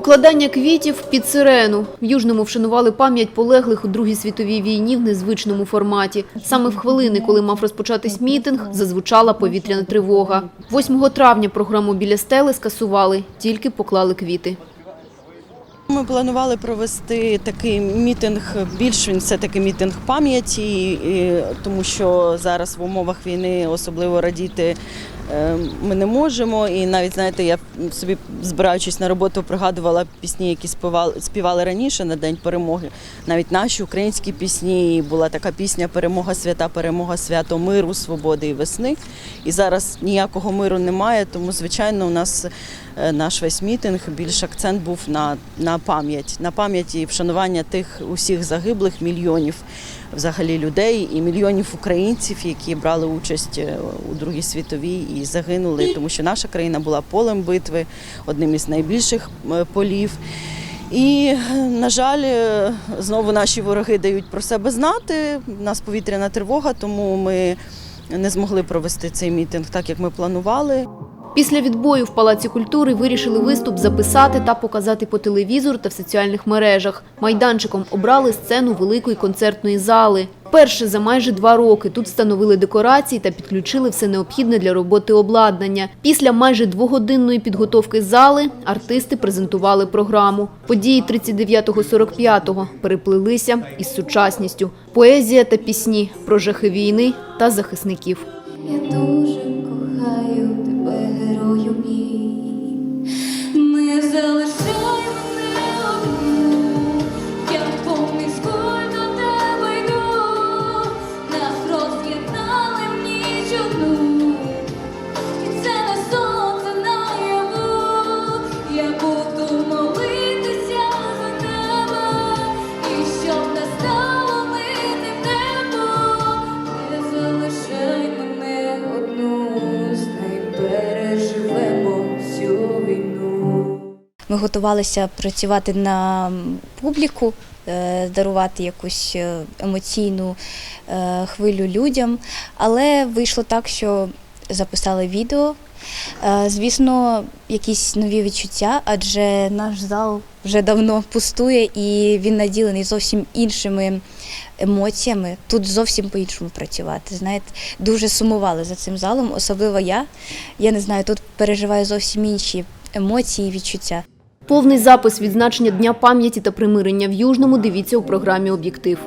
Покладання квітів під сирену. В Южному вшанували пам'ять полеглих у Другій світовій війні в незвичному форматі. Саме в хвилини, коли мав розпочатись мітинг, зазвучала повітряна тривога. 8 травня програму біля стели скасували, тільки поклали квіти. Ми планували провести такий мітинг. Більш він все таки мітинг пам'яті, тому що зараз в умовах війни особливо радіти ми не можемо. І навіть знаєте, я собі збираючись на роботу, пригадувала пісні, які співали, співали раніше на день перемоги. Навіть наші українські пісні. І була така пісня Перемога свята, перемога свято миру, свободи і весни. І зараз ніякого миру немає, тому звичайно у нас е, наш весь мітинг більш акцент був на, на пам'ять, на пам'ять і вшанування тих усіх загиблих мільйонів взагалі людей і мільйонів українців, які брали участь е, у Другій світовій і загинули, тому що наша країна була полем битви, одним із найбільших е, полів. І, на жаль, е, знову наші вороги дають про себе знати. У нас повітряна тривога, тому ми не змогли провести цей мітинг так, як ми планували. Після відбою в Палаці культури вирішили виступ записати та показати по телевізору та в соціальних мережах. Майданчиком обрали сцену великої концертної зали. Перше за майже два роки тут встановили декорації та підключили все необхідне для роботи обладнання. Після майже двогодинної підготовки зали артисти презентували програму. Події 39-45 переплилися із сучасністю. Поезія та пісні про жахи війни та захисників. Ми готувалися працювати на публіку, е, дарувати якусь е, емоційну е, хвилю людям, але вийшло так, що записали відео. Звісно, якісь нові відчуття, адже наш зал вже давно пустує і він наділений зовсім іншими емоціями. Тут зовсім по-іншому працювати. Знаєте, дуже сумували за цим залом, особливо я. Я не знаю, тут переживаю зовсім інші емоції і відчуття. Повний запис відзначення Дня пам'яті та примирення в Южному дивіться у програмі «Об'єктив».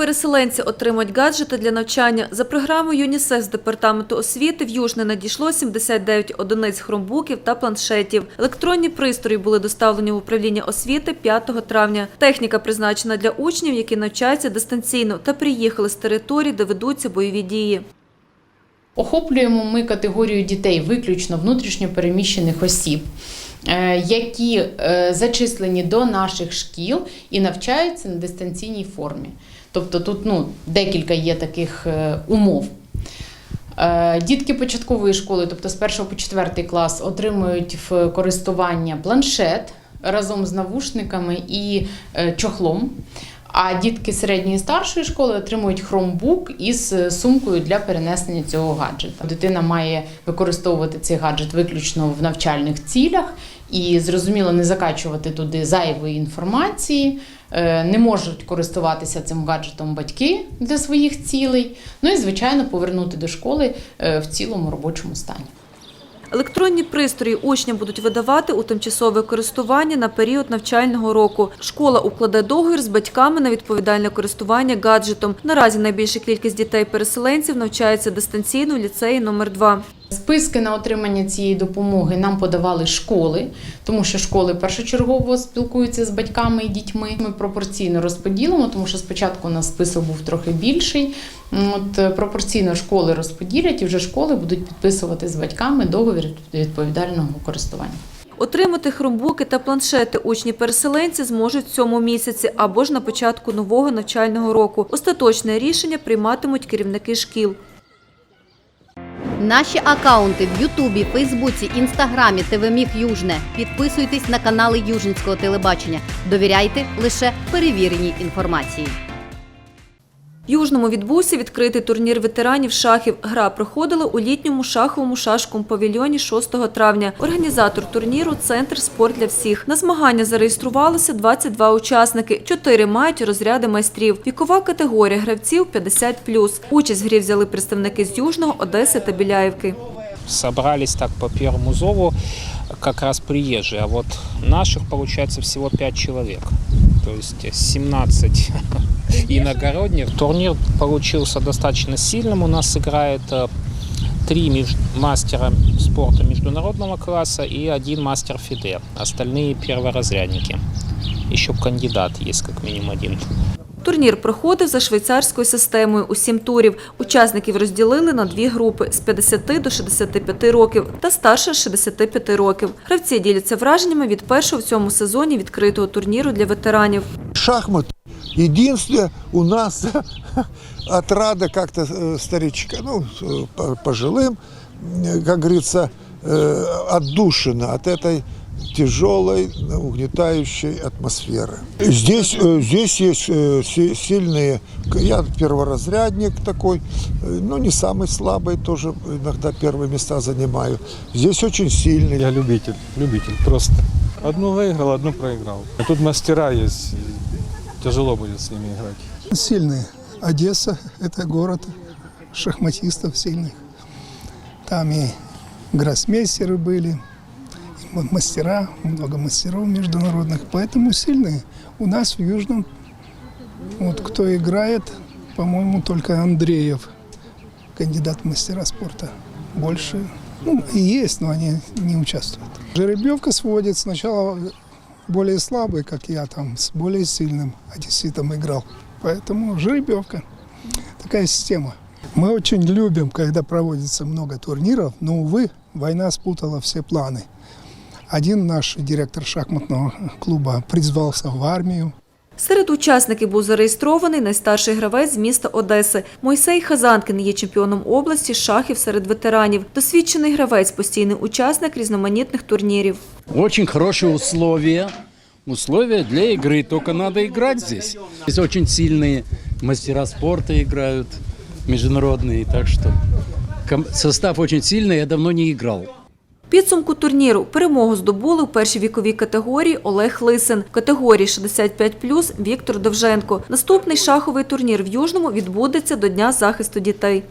Діти-переселенці отримують гаджети для навчання. За програмою ЮНІСЕФ з департаменту освіти в Южне надійшло 79 одиниць хромбуків та планшетів. Електронні пристрої були доставлені в управління освіти 5 травня. Техніка призначена для учнів, які навчаються дистанційно та приїхали з територій, де ведуться бойові дії. Охоплюємо ми категорію дітей виключно внутрішньо переміщених осіб, е, які е, зачислені до наших шкіл і навчаються на дистанційній формі. Тобто тут ну, декілька є таких е, умов. Е, Дітки початкової школи, тобто з 1 по 4 клас, отримують в користування планшет разом з навушниками і е, чохлом. А дітки середньої і старшої школи отримують хромбук із сумкою для перенесення цього гаджета. Дитина має використовувати цей гаджет виключно в навчальних цілях і зрозуміло не закачувати туди зайвої інформації. Е, Не можуть користуватися цим гаджетом батьки для своїх цілей. Ну і звичайно повернути до школи е, в цілому робочому стані. Електронні пристрої учням будуть видавати у тимчасове користування на період навчального року. Школа укладе договір з батьками на відповідальне користування гаджетом. Наразі найбільша кількість дітей-переселенців навчається дистанційно у ліцеї номер 2 Списки на отримання цієї допомоги нам подавали школи, тому що школи першочергово спілкуються з батьками і дітьми. Ми пропорційно розподілимо, тому що спочатку у нас список був трохи більший. От е, пропорційно школи розподілять, і вже школи будуть підписувати з батьками договір відповідального користування. Отримати хромбуки та планшети учні-переселенці зможуть в цьому місяці або ж на початку нового навчального року. Остаточне рішення прийматимуть керівники шкіл. Наші акаунти в Ютубі, Фейсбуці, Інстаграмі, ТВ Міг Южне. Підписуйтесь на канали Южницького телебачення. Довіряйте лише перевіреній інформації. Южному відбувся відкритий турнір ветеранів шахів. Гра проходила у літньому шаховому шашковому павільйоні 6 травня. Організатор турніру Центр спорт для всіх. На змагання зареєструвалося 22 учасники. Чотири мають розряди майстрів. Вікова категорія гравців 50+. Участь в грі взяли представники з Южного, Одеси та Біляївки. собрались так по первому зову как раз приезжие, а вот наших получается всего 5 человек. То есть 17 иногородних. Турнир получился достаточно сильным. У нас играет э, три мастера спорта международного класса и один мастер ФИДЕ. Остальные перворазрядники. Еще кандидат есть как минимум один. Турнір проходив за швейцарською системою у сім турів. Учасників розділили на дві групи з 50 до 65 років та старше з 65 років. Гравці діляться враженнями від першого в цьому сезоні відкритого турніру для ветеранів. шахмат единственное у нас отрада как-то э, старичка, ну, э, по- пожилым, э, как говорится, тяжелой, э, угнетающей атмосферы. Здесь, э, здесь есть э, си- сильные, я перворазрядник такой, ну не самый слабый, тоже иногда первые места занимаю. Здесь очень сильный. Я любитель, любитель просто. Одну выиграл, одну проиграл. А тут мастера есть, тяжело будет с ними играть. Сильные. Одесса – это город шахматистов сильных. Там и гроссмейстеры были, мастера, много мастеров международных. Поэтому сильные. У нас в Южном, вот кто играет, по-моему, только Андреев, кандидат в мастера спорта. Больше, ну, есть, но они не участвуют. Жеребьевка сводит сначала более слабый, как я, там, с более сильным одесситом играл. Поэтому жеребьевка. Такая система. Мы очень любим, когда проводится много турниров, но, увы, война спутала все планы. Один наш директор шахматного клуба призвался в армию, Серед учасників був зареєстрований найстарший гравець з міста Одеси. Мойсей Хазанкин є чемпіоном області з шахів серед ветеранів. Досвідчений гравець, постійний учасник різноманітних турнірів. Очень хорошие условия. Условия для игры, только надо играть здесь. Здесь очень сильные мастера спорта играют, международные, так что ком- состав очень сильный, я давно не играл. Підсумку турніру перемогу здобули у першій віковій категорії Олег Лисин. В категорії 65+, Віктор Довженко. Наступний шаховий турнір в Южному відбудеться до Дня захисту дітей.